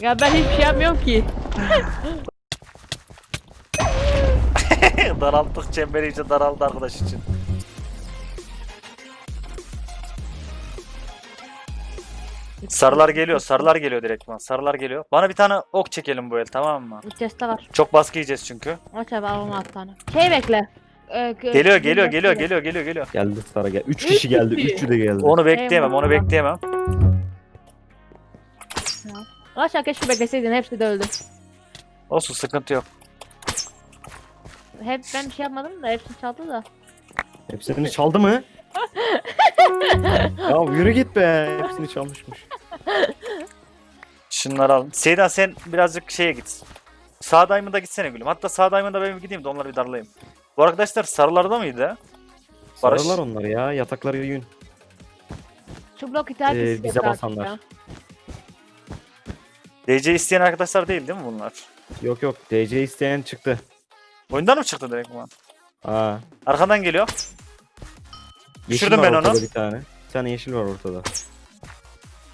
Ya ben hiçbir şey yapmıyorum ki. Daralttık çemberi iyice daraldı arkadaş için. Sarılar geliyor, sarılar geliyor direktman. Sarılar geliyor. Bana bir tane ok çekelim bu el tamam mı? Chest'te var. Çok baskı yiyeceğiz çünkü. Aç abi al 16 tane. Şey bekle. Ee, Geliyor, geliyor, geliyor, geliyor, geliyor, geliyor. Geldi Sara gel. 3 kişi geldi. Üçü de geldi. Onu bekleyemem, onu bekleyemem. Aşağı keşke bekleseydin hepsi de öldü. Olsun sıkıntı yok. Hep ben bir şey yapmadım da hepsini çaldı da. Hepsini çaldı mı? ya yürü git be. Hepsini çalmışmış. Şunları al. Seydan sen birazcık şeye git. Sağ diamond'a gitsene gülüm. Hatta sağ diamond'a ben gideyim de onları bir darlayayım. Bu arkadaşlar sarılarda mıydı? Barış. Sarılar onlar ya. Yatakları yün. Şu blok ithal Ee, bize basanlar. DC isteyen arkadaşlar değil değil mi bunlar? Yok yok. DC isteyen çıktı. Oyundan mı çıktı direkt bu? Aa. Arkadan geliyor. Yeşil Düşürdüm var ben onu. ortada bir tane. Bir tane yeşil var ortada.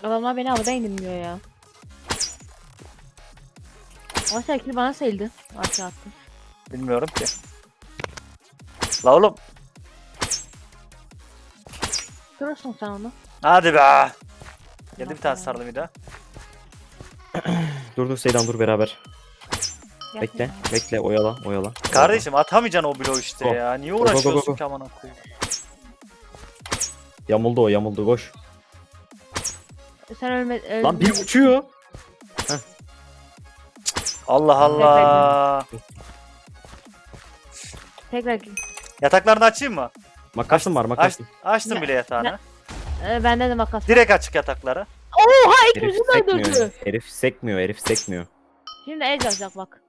Adamlar beni havada indirmiyor ya. Aşağı kill bana sayıldı. Aşağı attım. Bilmiyorum ki. La oğlum. Kırırsın sen onu. Hadi be. Geldi bir tane sarılı bir daha. Dur dur Seydan dur beraber. Bekle. Bekle oyala oyala. Kardeşim atamayacaksın o bloğu işte Go. ya. Niye Go, go, go, uğraşıyorsun go. ki amına koyayım? Yamuldu o yamuldu koş. Sen ölme... öldün. Lan bir uçuyor. Allah Allah. Tekrar. Yataklarını açayım mı? Makasın var Aç, makasın. açtım bile yatağını. Ee, bende de makas. Direkt açık yatakları. Oha Herif ikimizi de sekmiyor. öldürdü. Herif sekmiyor herif sekmiyor. Şimdi el yazacak bak.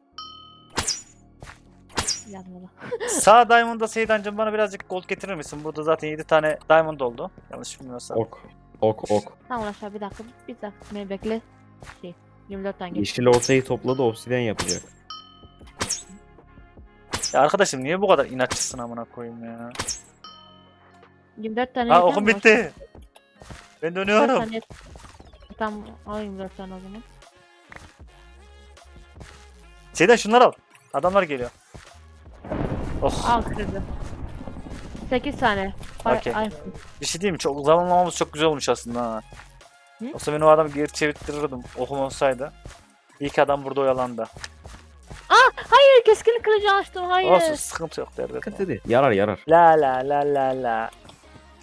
Yazmadı. Sağ diamond'da Seydancım bana birazcık gold getirir misin? Burada zaten 7 tane diamond oldu. Yanlış bilmiyorsam. Ok. Ok ok. Tamam aşağı bir dakika. Bir dakika. Beni bekle. Şey. 24 tane geç. Yeşil ortayı topladı obsidian yapacak. Ya arkadaşım niye bu kadar inatçısın amına koyayım ya? 24 tane Ha yeter okum bitti. Ben 24 dönüyorum. tane yeter. Tamam al 24 tane o zaman. Seydan şunları al. Adamlar geliyor. Oh. Al kırdı. 8 tane. Ay, Okey. ay. Bir şey diyeyim mi? Çok zamanlamamız çok güzel olmuş aslında ha. Hı? Yoksa ben o adamı geri çevirttirirdim okum olsaydı. İyi ki adam burada oyalandı. Hayır keskin kılıcı açtım hayır. Olsun sıkıntı yok derdim. Dikkat edin. Yarar yarar. La la la la la.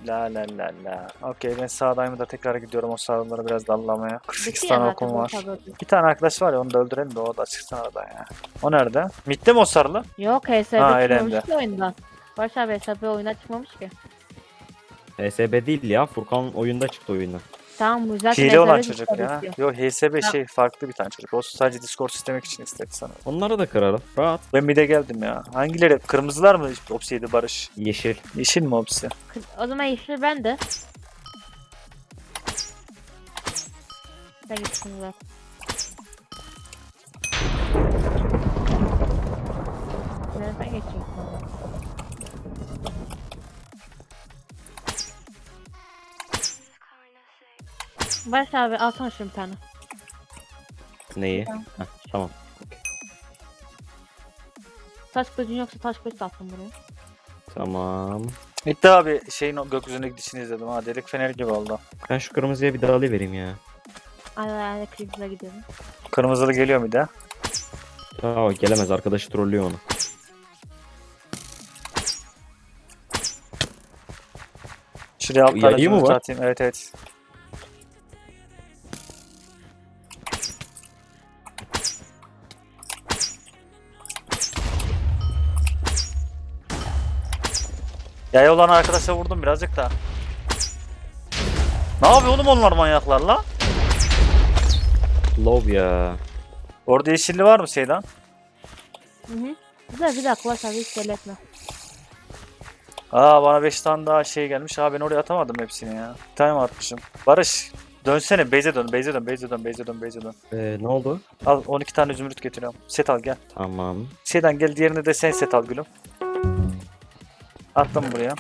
La la la la. Okey ben sağdayım da tekrar gidiyorum o sağları biraz dallamaya. 48 Bitti ya tane okum var. Bir tane arkadaş var ya onu da öldürelim de o da çıksın aradan ya. O nerede? Mitte mi o sarılı? Yok HSB çıkmamış ki oyundan. Barış abi HSB oyuna çıkmamış ki. HSB değil ya. Furkan oyunda çıktı oyundan. Tamam bu zaten Hile olan çocuk ya. istiyor. Yok HSB Ha. şey farklı bir tane çocuk. O sadece Discord istemek için istedi sanırım. Onları da kırarım. Rahat. Ben bir de geldim ya. Hangileri? Kırmızılar mı Opsi'ydi Barış? Yeşil. Yeşil mi Opsi? O zaman yeşil ben de. Sen git şunu ver. Barış abi alsana şunu bir tane. Neyi? Tamam. Heh, tamam. Taş kılıcın yoksa taş kılıç da attım buraya. Tamam. İlk abi şeyin o gökyüzüne gidişini izledim ha. Delik fener gibi oldu. Ben şu kırmızıya bir daha vereyim ya. Ay ay ay krizle gidiyorum. Kırmızılı geliyor bir de. Aa gelemez arkadaşı trollüyor onu. Şuraya alt tane mı zümrüt var? atayım. Evet evet. Yaya olan arkadaşa vurdum birazcık da. Ne yapıyor oğlum onlar manyaklar la? Love ya. Orada yeşilli var mı Seydan? Hı hı. Güzel bir dakika abi hiç belli etme. Aa bana 5 tane daha şey gelmiş. Aa ben oraya atamadım hepsini ya. Bir tane mi atmışım? Barış dönsene Beyze dön, Beyze dön, Beyze dön, Beyze dön, Beyze dön. Ee, ne oldu? Al 12 tane zümrüt getiriyorum. Set al gel. Tamam. Şeyden gel diğerini de sen set al gülüm. Attım buraya.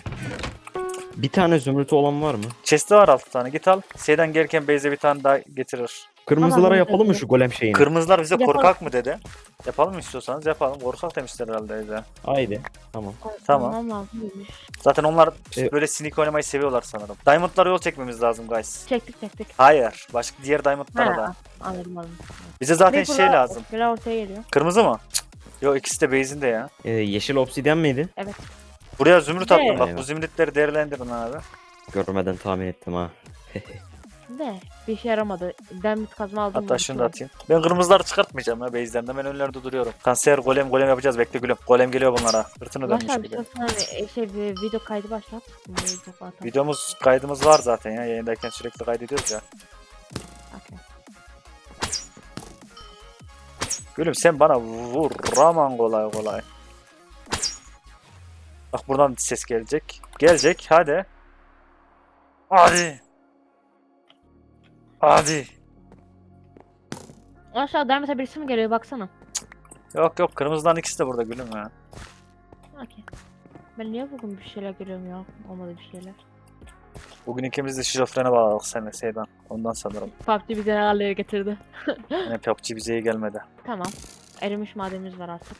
Bir tane zümrütü olan var mı? Chest'te var 6 tane git al. Şeyden gelirken Beyze bir tane daha getirir. Kırmızılara Tamam, yapalım mı evet. şu golem şeyini? Kırmızılar bize Yapalım. korkak mı dedi? Yapalım mı istiyorsanız yapalım. Korkak demişler herhalde bize. Haydi. Tamam. Tamam. Tamam lazımmış. Zaten onlar E- böyle sneak oynamayı seviyorlar sanırım. Diamond'lara yol çekmemiz lazım guys. Çektik çektik. Hayır. Başka diğer diamond'lara da. Ha, anladım anladım. Bize zaten şey lazım. Ortaya geliyor. Kırmızı mı? Cık. Yo ikisi de base'inde ya. Ee, yeşil obsidyen miydi? Buraya zümrüt Ne? attım bak. Bu Eyvah. zümrütleri değerlendirin abi. Görmeden tahmin ettim ha. De bir şey yaramadı. Demit kazma aldım. Hatta mı şunu da atayım. Ben kırmızıları çıkartmayacağım ya base'den de. Ben önlerde duruyorum. Kanser golem golem yapacağız. Bekle gülüm. Golem geliyor bunlara. Fırtına dönmüş Başlar bir bir de. şey, şey bir video kaydı başlat. Bunu. Videomuz kaydımız var zaten ya. Yayındayken sürekli kaydediyoruz ya. Okey. Gülüm sen bana vuramam kolay kolay. Bak buradan ses gelecek. Gelecek hadi. Hadi. Hadi. Aşağı Demit'e birisi mi geliyor baksana. Yok yok kırmızıdan ikisi de burada gülüm ya. Okey. Ben niye bugün bir şeyler görüyorum ya? Olmadı bir şeyler. Bugün ikimiz de şizofrene bağladık seninle Seydan. Ondan sanırım. PUBG bizi ne hallere getirdi. Yani PUBG bize iyi gelmedi. Tamam. Erimiş madenimiz var artık.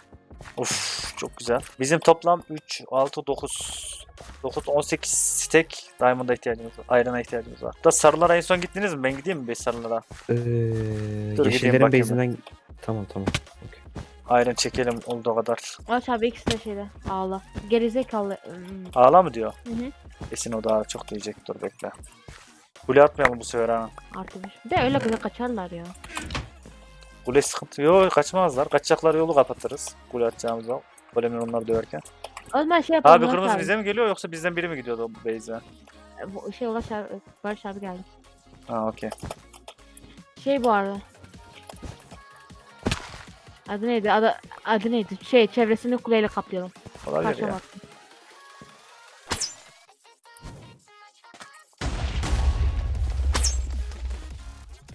Uf çok güzel. Bizim toplam 3, 6, 9, 9, 18 stack Diamond'a ihtiyacımız var. Iron'a ihtiyacımız var. Da sarılara en son gittiniz mi? Ben gideyim mi 5 sarılara? Ee, gideyim yeşillerin base'inden... Tamam tamam. Iron çekelim olduğu kadar. Aşağı bir ikisi de şeyde. Ağla. Gerizekalı. Hmm. Ağla mı diyor? Hı hı. Kesin o daha çok diyecek. Dur bekle. Kule atmayalım bu sefer ha. Artı bir. Bir de öyle güzel kaçarlar ya. Kule sıkıntı yok. Kaçmazlar. Kaçacakları yolu kapatırız. Kule atacağımız o. Golemler onları döverken. O zaman şey yapalım. Abi kırmızı bize mi geliyor yoksa bizden biri mi gidiyordu bu base'e? Bu şey Ulaş abi, Barış abi geldi. Ha okey. Şey bu arada. Adı neydi? Adı, adı neydi? Şey çevresini kuleyle kaplayalım. Olabilir ya. bak.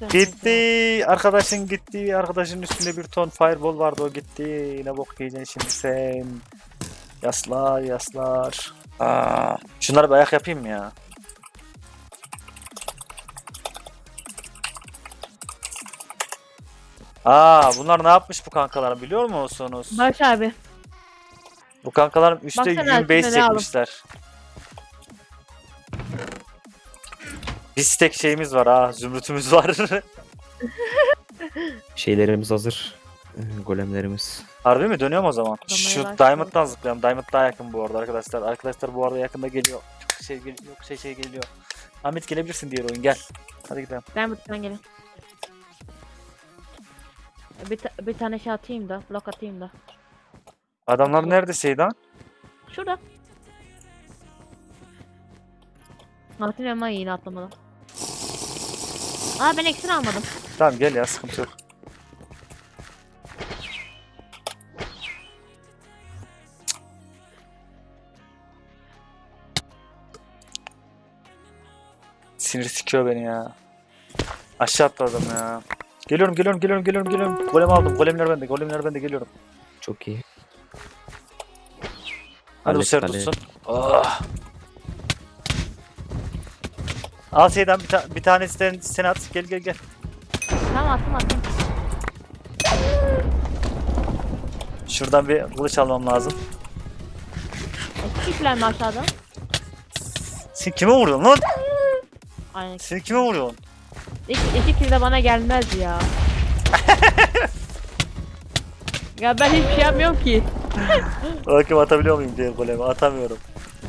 Gitti. Arkadaşın gitti. Arkadaşın üstünde bir ton fireball vardı o gitti. Ne bok yiyeceksin şimdi sen. Yaslar yaslar. Aa, şunları bir ayak yapayım mı ya? Aa bunlar ne yapmış bu kankalarım biliyor musunuz? Barış abi. Bu kankalarım üstte Baksana yün base ne aldım. çekmişler. Bir stack şeyimiz var ha. Zümrütümüz var. Şeylerimiz hazır. Ee, golemlerimiz. Harbi mi? Dönüyorum o zaman. Şu başlayalım. Diamond'dan zıplayalım. Diamond daha yakın bu arada arkadaşlar. Arkadaşlar bu arada yakında geliyor. Çok şey geliyor. Yok şey şey geliyor. Ahmet gelebilirsin diğer oyun gel. Hadi gidelim. Ben buradan gelin. Bir, ta- bir tane şey atayım da. Blok atayım da. Adamlar nerede Seydan? Şurada. Atayım ama yine atlamadım. Aa ben eksini almadım. Tamam gel ya sıkıntı yok. Sinir sikiyor beni ya. Aşağı atladım ya. Geliyorum geliyorum geliyorum geliyorum geliyorum. Golem aldım. Golemler bende. Golemler bende geliyorum. Çok iyi. Hadi bu sefer tutsun. Ah. Al Seydan bir, ta bir tanesi sen at. Gel gel gel. Tamam attım attım. Şuradan bir kılıç almam lazım. Eski plan mi aşağıda? Sen kime vuruyorsun lan? Aynen. Sen kime vuruyorsun? İki, iki kill de bana gelmez ya. ya ben hiçbir şey yapmıyorum ki. Bakayım atabiliyor muyum diye golemi atamıyorum.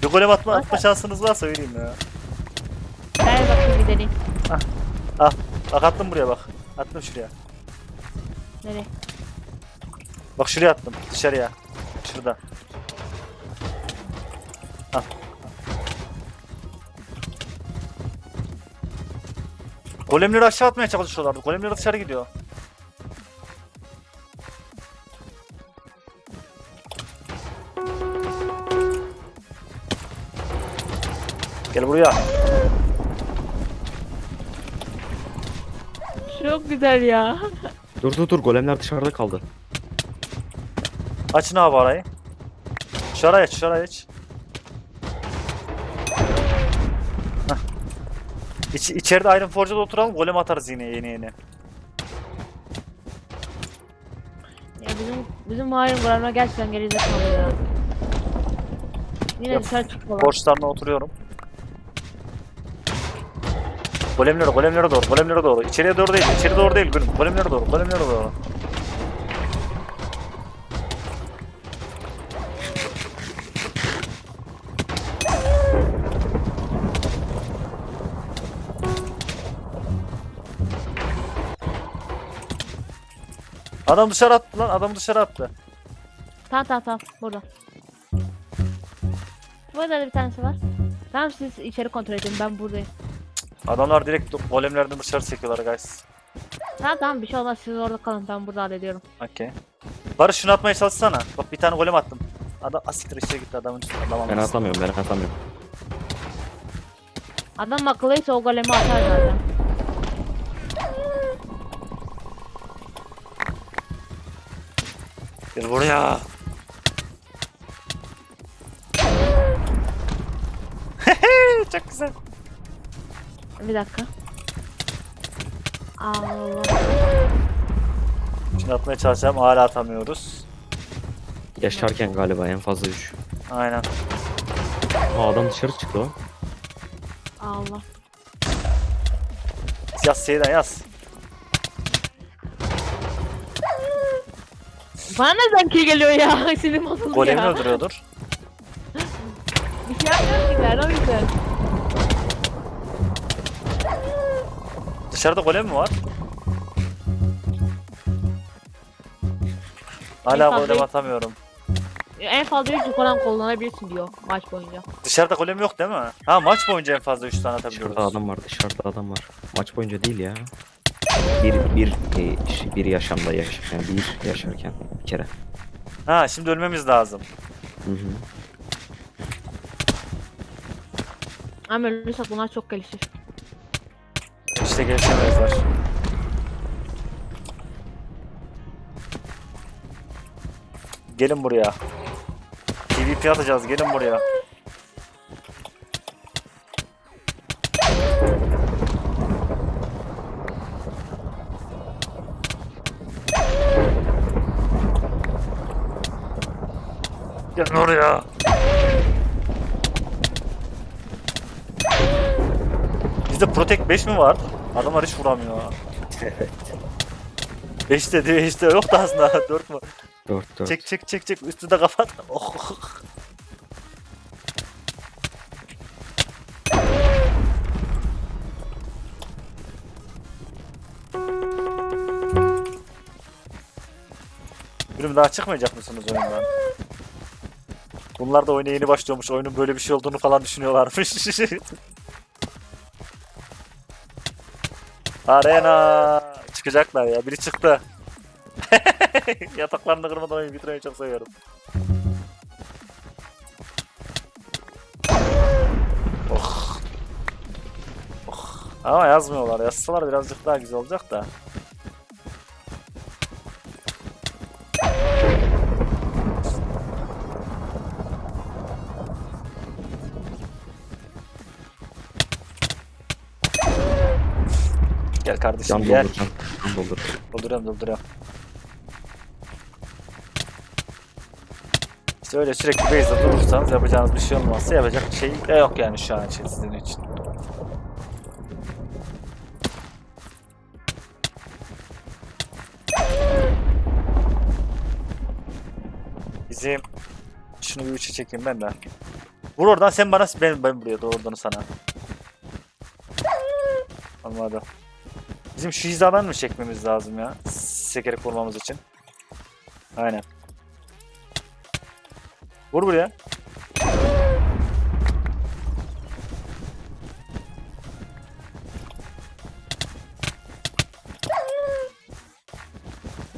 Bir golem atma, atma şansınız varsa söyleyeyim ya. Gel bakayım bir deneyim. Bak attım buraya bak. Attım şuraya. Nereye? Bak şuraya attım dışarıya. Şurada. Al. Golemleri aşağı atmaya çalışıyorlardı. Golemler dışarı gidiyor. Gel buraya. Çok güzel ya. Dur dur dur golemler dışarıda kaldı. Açın abi arayı. Dışarı aç dışarı aç. Heh. İç, içeride Iron Forge'da oturalım golem atarız yine yeni yeni. Ya bizim bizim Harun Goran'a gerçekten geride kaldı ya. Yine Yap. dışarı çıkmalar. Borçlarına oturuyorum. Golemlere, golemlere doğru, golemlere doğru. İçeriye doğru değil, içeri doğru değil gülüm. Golemlere doğru, golemlere doğru. Adam dışarı attı lan, adam dışarı attı. Tamam tamam tamam burada. Burada da bir tanesi var. Tamam siz içeri kontrol edin ben buradayım. Adamlar direkt golemlerden dışarı çekiyorlar guys. Tamam tamam bir şey olmaz siz orada kalın ben burada hallediyorum. Okey. Barış şunu atmaya çalışsana. Bak bir tane golem attım. Adam asiktir içeri gitti adamın üstüne. Adam Ben atamıyorum ben atamıyorum. Adam akıllıysa o golemi atar zaten. Gel buraya. Çok güzel. Bir dakika. Allah. Şunu atmaya çalışacağım. Hala atamıyoruz. Yaşarken galiba en fazla 3. Aynen. Aa adam dışarı çıktı o. Allah. Yaz Seyden yaz. Bana neden kill geliyor ya? Sinirim bozuldu Golemi ya. öldürüyordur. Bir şey yapmıyorum ki ben o yüzden. Dışarıda golem mi var? Hala fazla- golem atamıyorum. En fazla 3 falan kullanabilirsin diyor maç boyunca. Dışarıda golem yok değil mi? Ha maç boyunca en fazla 3 tane atabiliyoruz. Dışarıda adam var dışarıda adam var. Maç boyunca değil ya. Bir, bir, e, bir yaşamda yaşarken, bir yaşarken bir kere. Ha şimdi ölmemiz lazım. Hı hı. Ama ölürsek bunlar çok gelişir. İşte gelişemezler. Gelin buraya. PvP atacağız gelin buraya. Gelin oraya. Bizde Protect 5 mi var? Adamlar hiç vuramıyor. Evet. 5 de 5 de yok da aslında 4 mü? 4 4. Çek çek çek çek üstü de kapat. Oh. Bölüm daha çıkmayacak mısınız oyundan? Bunlar da oyuna yeni başlıyormuş. Oyunun böyle bir şey olduğunu falan düşünüyorlarmış. Arena çıkacaklar ya. Biri çıktı. Yataklarını kırmadan oyun bitirmeyi çok seviyorum. Oh. Oh. Ama yazmıyorlar. Yazsalar birazcık daha güzel olacak da. Gel kardeşim Can gel. doldur can. Doldur. Dolduruyorum dolduruyorum. İşte öyle sürekli base'de durursanız yapacağınız bir şey olmazsa yapacak bir şey de yok yani şu an için sizin için. Bizim şunu bir üçe çekeyim ben de. Vur oradan sen bana ben ben buraya doğrudan sana. Anladım. Bizim şu hizadan mı çekmemiz lazım ya? Sekerek vurmamız için. Aynen. Vur buraya.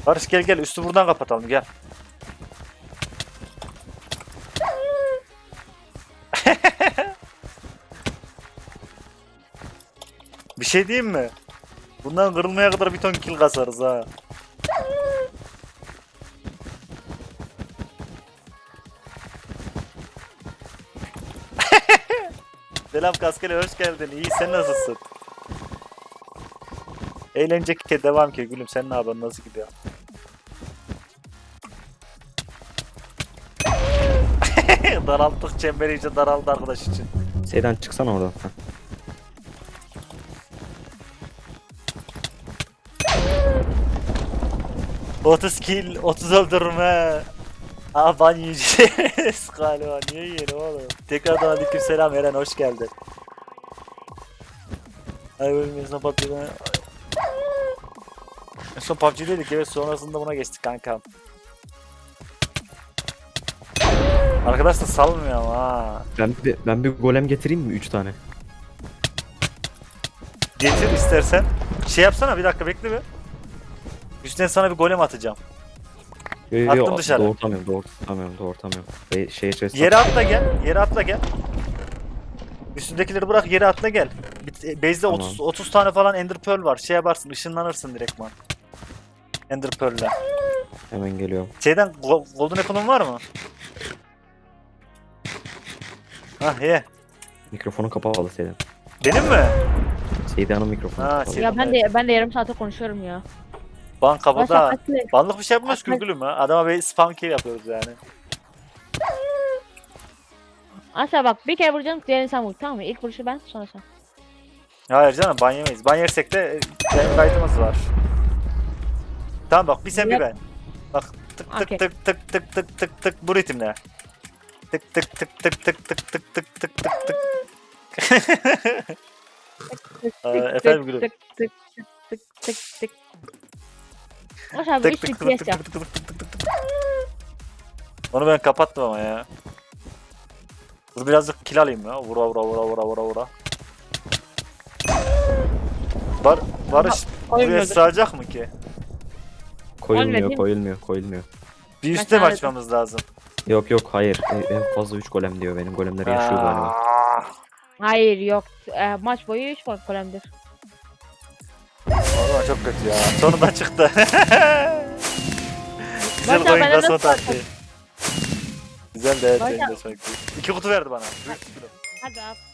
Barış gel gel üstü buradan kapatalım gel. Bir şey diyeyim mi? Bundan kırılmaya kadar bir ton kill kasarız ha. Selam Kaskeli hoş geldin. İyi sen nasılsın? Eğlenecek ki devam ki gülüm sen ne yapıyorsun nasıl gidiyor? Daralttık çemberi iyice daraldı arkadaş için. Seyden çıksana oradan. Heh. Otuz kill, 30 öldürme. Aa ban yiyeceğiz galiba. Niye yiyelim oğlum? Tekrardan aleyküm selam Eren hoş geldin. Ay ölmüyorsun PUBG'den. En son PUBG'deydik evet sonrasında buna geçtik kankam. Arkadaş da salmıyor ama ha. Ben bir, ben bir golem getireyim mi 3 tane? Getir istersen. Şey yapsana bir dakika bekle bir. Üstüne sana bir golem atacağım. Yo, yo, Attım yo, dışarı. Doğurtamıyorum, doğurtamıyorum, doğurtamıyorum. Be şey chest Yere atla gel. Yere atla gel. Üstündekileri bırak yere atla gel. Bir- Base'de Tamam. 30 30 tane falan Ender Pearl var. Şey yaparsın, ışınlanırsın direktman. Ender Pearl'le. hemen geliyorum. Şeyden Go- Golden Apple'ın var mı? Hah ye. Mikrofonu kapalı Seyden. Benim mi? Seydan'ın mikrofonu Ha, kapalı. Ya ben de ben de yarım saate konuşuyorum ya. Ban Başka kapıda. kaç kere- Banlık bir şey yapmıyoruz ki Kaç- gülüm ha. Adama bir spam kill yapıyoruz yani. Aşağı bak bir kere vuracağım diğerini sen vur tamam mı? İlk vuruşu ben sonra sen. Hayır canım ban yemeyiz. Ban yersek de e, benim kaydımız var. Tamam bak bir sen bir Yap. ben. Bak tık tık Okey. tık tık tık tık tık tık bu ritimle. Tık tık tık tık tık tık tık tık tık tık tık. Ee, efendim gülüm. Tık tık tık tık tık tık. Aşağı Tık 3 tık tık tık yap. tık tık tık tık tık tık. Onu ben kapattım ama ya. Dur birazcık kill alayım ya. Vura vura vura vura vura vura. Bar Barış buraya Koymuyordu. sığacak mı ki? Koyulmuyor, Ölmedi. koyulmuyor, koyulmuyor. Bir Kaç üstte mi tane- açmamız lazım? Yok yok hayır. E, En fazla 3 golem diyor benim. Golemler yaşıyor galiba. Aa, Hayır yok. E, maç boyu 3 gol golemdir. Çok kötü ya. Sonunda çıktı. Güzel Başla, oyun ben de basma nasıl taktiği. Güzel de evet benim de iyi. İki kutu verdi bana. Büyük kutu. Hadi at.